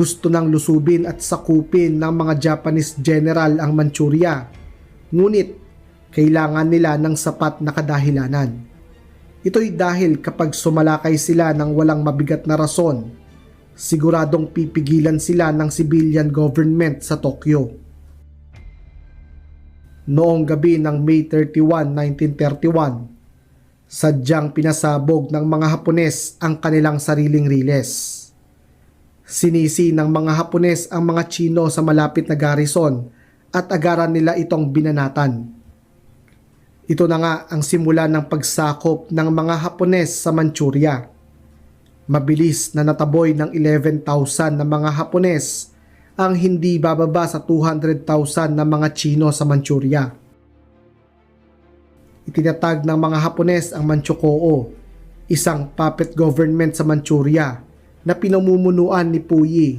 Gusto nang lusubin at sakupin ng mga Japanese general ang Manchuria. Ngunit, kailangan nila ng sapat na kadahilanan. Ito'y dahil kapag sumalakay sila ng walang mabigat na rason, siguradong pipigilan sila ng civilian government sa Tokyo. Noong gabi ng May 31, 1931, sadyang pinasabog ng mga Hapones ang kanilang sariling riles. Sinisi ng mga Hapones ang mga Chino sa malapit na garrison at agaran nila itong binanatan. Ito na nga ang simula ng pagsakop ng mga Hapones sa Manchuria. Mabilis na nataboy ng 11,000 na mga Hapones ang hindi bababa sa 200,000 na mga Chino sa Manchuria. Itinatag ng mga Hapones ang Manchukoo, isang puppet government sa Manchuria na pinamumunuan ni Puyi